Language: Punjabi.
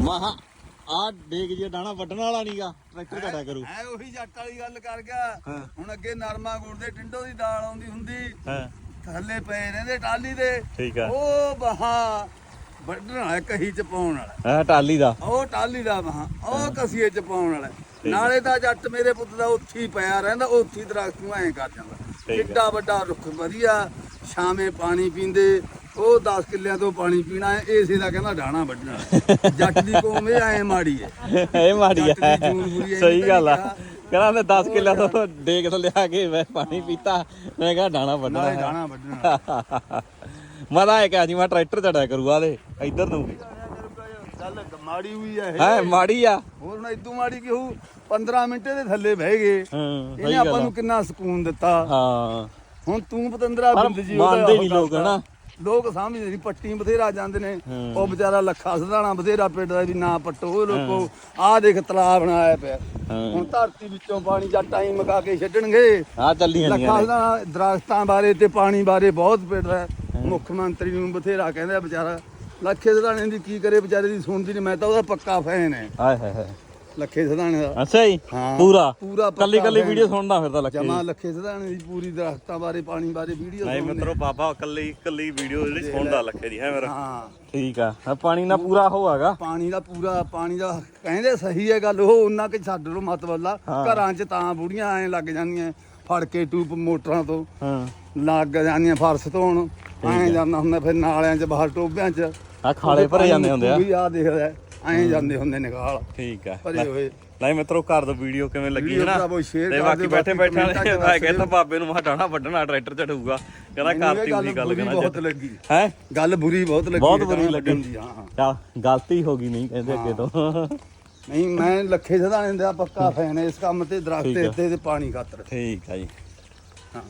ਮਹਾ ਆ ਡੇਗ ਜੇ ਡਾਣਾ ਵੱਢਣ ਵਾਲਾ ਨਹੀਂਗਾ ਟਰੈਕਟਰ ਘਟਾ ਕਰੂ। ਐ ਉਹੀ ਜੱਟ ਵਾਲੀ ਗੱਲ ਕਰ ਗਿਆ। ਹੁਣ ਅੱਗੇ ਨਰਮਾ ਗੁੜ ਦੇ ਟਿੰਡੋ ਦੀ ਦਾਲ ਆਉਂਦੀ ਹੁੰਦੀ। ਹਾਂ। ਥੱਲੇ ਪਏ ਰਹਿੰਦੇ ਟਾਲੀ ਦੇ। ਠੀਕ ਆ। ਉਹ ਬਹਾ ਵੱਢਣ ਵਾਲਾ ਕਹੀ ਚ ਪਾਉਣ ਵਾਲਾ। ਹਾਂ ਟਾਲੀ ਦਾ। ਉਹ ਟਾਲੀ ਦਾ ਬਹਾ ਉਹ ਕਸੀਏ ਚ ਪਾਉਣ ਵਾਲਾ ਨਾਲੇ ਤਾਂ ਜੱਟ ਮੇਰੇ ਪੁੱਤ ਦਾ ਉੱਥੇ ਹੀ ਪਿਆ ਰਹਿੰਦਾ ਉੱਥੇ ਦਰਖਤ ਨੂੰ ਐਂ ਕਰ ਜਾਂਦਾ। ਕਿੱਡਾ ਵੱਡਾ ਰੁੱਖ ਵਧੀਆ। ਛਾਵੇਂ ਪਾਣੀ ਪੀਂਦੇ ਉਹ 10 ਕਿੱਲਿਆਂ ਤੋਂ ਪਾਣੀ ਪੀਣਾ ਹੈ ਏਸੇ ਦਾ ਕਹਿੰਦਾ ਡਾਣਾ ਵੱਢਣਾ। ਜੱਟ ਦੀ ਕੌਮ ਇਹ ਐ ਮਾੜੀ ਹੈ। ਇਹ ਮਾੜੀ ਐ, ਸਹੀ ਗੱਲ ਆ। ਕਿਹਾ। ਕਹਿੰਦਾ ਮੈਂ 10 ਕਿੱਲਿਆਂ ਤੋਂ ਡੇਗ ਤੋਂ ਲਿਆ ਕੇ ਮੈਂ ਪਾਣੀ ਪੀਤਾ ਮੈਂ ਕਿਹਾ ਡਾਣਾ ਵੱਢਣਾ ਡਾਣਾ ਵੱਢਣਾ। ਮੈਂ ਤਾਂ ਇਹ ਕਿਹਾ ਜੀ ਮੈਂ ਟਰੈਕਟਰ ਚੜਾ ਕਰੂ ਆਲੇ ਇੱਧਰ ਨੂੰ ਵੀ। ਚੱਲ ਮਾੜੀ ਹੋਈ ਹੈ ਹੈ ਮਾੜੀ ਆ। ਹੋਰ ਨਾ ਇਦੋਂ ਮਾੜੀ ਕਿ ਹੋਊ 15 ਮਿੰਟ ਦੇ ਥੱਲੇ ਬਹਿ ਗਏ। ਹਾਂ ਇਹਨੇ ਆਪਾਂ ਗੱਲ ਨੂੰ। ਕਿੰਨਾ ਸਕੂਨ ਦਿੱਤਾ। ਹਾਂ। ਹੁਣ ਤੂੰ ਪਤੰਦਰਾ ਬਿੰਦ ਜੀ ਉਹਦਾ ਮੰਨਦੇ ਨਹੀਂ ਲੋਕ। ਹਨਾ? ਲੋਕ ਸਮਝਦੇ ਸੀ ਪੱਟੀ ਬਥੇਰਾ ਜਾਂਦੇ ਨੇ। ਉਹ ਵਿਚਾਰਾ ਲੱਖਾ ਸਦਾਣਾ ਬਥੇਰਾ ਪਿੱਟਦਾ ਵੀ ਨਾ ਪੱਟੋ ਲੋਕੋ ਆਹ ਦੇਖ ਤਲਾਬ ਬਣਾਇਆ ਪਿਆ। ਹੁਣ ਧਰਤੀ ਵਿੱਚੋਂ ਪਾਣੀ ਜਾਂ ਟਾਈਮ ਮਗਾ ਕੇ ਛੱਡਣਗੇ। ਆ ਚੱਲੀਆਂ ਲੱਖਾ ਨਹੀਂ ਸਦਾਣਾ ਦਰਖਤਾਂ ਬਾਰੇ ਤੇ ਪਾਣੀ ਬਾਰੇ ਬਹੁਤ ਪਿੱਟਦਾ ਹੈ। ਮੁੱਖ ਮੰਤਰੀ ਨੂੰ ਬਥੇਰਾ ਕਹਿੰਦਾ ਵਿਚਾਰਾ। ਲੱਖੇ ਸਦਾਣੇ ਦੀ ਕੀ ਕਰੇ ਵਿਚਾਰੇ ਦੀ ਸੁਣਦੀ ਨਹੀਂ ਮੈਂ ਤਾਂ ਉਹਦਾ ਪੱਕਾ ਫੈਨ ਹੈ। ਹਾਏ ਹਾਏ। ਲੱਖੇ ਸਦਾਣੇ ਦਾ। ਅੱਛਾ ਜੀ? ਹਾਂ। ਪੂਰਾ? ਪੂਰਾ ਪੱਕਾ ਕੱਲੀ ਕੱਲੀ ਵੀਡੀਓ ਸੁਣਦਾ ਫਿਰਦਾ ਲੱਗੇ ਜਮਾ ਲੱਖੇ ਸਦਾਣੇ ਦੀ ਪੂਰੀ ਦਰਖਤਾਂ ਬਾਰੇ ਪਾਣੀ ਬਾਰੇ ਵੀਡੀਓ ਨਹੀਂ ਮਿੱਤਰੋ ਬਾਬਾ ਕੱਲੀ ਕੱਲੀ ਵੀਡੀਓ ਜਿਹੜੀ ਸੁਣਦਾ ਲੱਗੇ ਦੀ ਹੈ ਮੇਰਾ। ਹਾਂ। ਠੀਕ ਆ। ਆਹ ਪਾਣੀ ਨਾਲ ਪੂਰਾ ਹੋਆਗਾ ਪਾਣੀ ਦਾ ਪੂਰਾ ਪਾਣੀ ਦਾ ਕਹਿੰਦੇ ਸਹੀ ਹੈ ਗੱਲ ਉਹ ਉਹਨਾਂ ਕਿ ਛੱਡ ਲੋ ਮਤਵੱਲਾ ਹਾਂ। ਘਰਾਂ 'ਚ ਤਾਂ ਬੁੜੀਆਂ ਐ ਲੱਗ ਜਾਂਦੀਆਂ ਫੜ ਕੇ ਟੂਪ ਮੋਟਰਾਂ ਤੋਂ। ਹਾਂ। ਲੱਗ ਜਾਂਦੀਆਂ ਫਰਸ਼ ਧੋਣ ਐ ਜਾਂਦਾ ਹੁੰਦਾ ਫਿਰ ਨਾਲਿਆਂ 'ਚ ਬਾਹਰ ਟੋਬਿਆਂ 'ਚ। ਆ ਖਾਲੇ ਭਰੇ ਜਾਂਦੇ ਹੁੰਦੇ ਆ। ਵੀ ਆ ਦੇਖਦਾ ਐ ਜਾਂਦੇ ਹੁੰਦੇ ਨਿਕਾਲ ਠੀਕ ਆ। ਭਰੇ ਹੋਏ। ਨਹੀਂ ਮਿੱਤਰੋ ਘਰ ਤੋਂ ਵੀਡੀਓ ਕਿਵੇਂ ਲੱਗੀ ਹੈ ਨਾ ਤੇ ਬਾਕੀ ਬੈਠੇ ਬੈਠੇ 'ਚ ਮੈਂ ਕਹਿੰਦਾ। ਬਾਬੇ ਨੂੰ ਡਾਣਾ ਵੱਢਣਾ ਟਰੈਕਟਰ ਚੜੂਗਾ। ਕਹਿੰਦਾ ਕਰਤੀ ਉਹਦੀ ਗੱਲ ਕਰਨਾ ਬਹੁਤ ਲੱਗੀ। ਹੈ? ਗੱਲ ਬੁਰੀ ਬਹੁਤ ਲੱਗੀ ਬਹੁਤ ਬੁਰੀ ਤਾਂ ਲੱਗੀ। ਵੱਢਣ ਦੀ, ਹਾਂ ਗਲਤੀ ਹੋ ਗਈ ਨਹੀਂ ਕਹਿੰਦੇ ਅੱਗੇ ਤੋਂ। ਨਹੀਂ ਮੈਂ ਲੱਖੇ ਸਦਾਣੇ ਦਾ ਪੱਕਾ ਫੈਨ ਹੈ ਇਸ ਕੰਮ ਤੇ ਦਰਖਤ ਤੇ ਪਾਣੀ ਖਾਤਰ। ਠੀਕ ਆ ਜੀ। ਹਾਂ।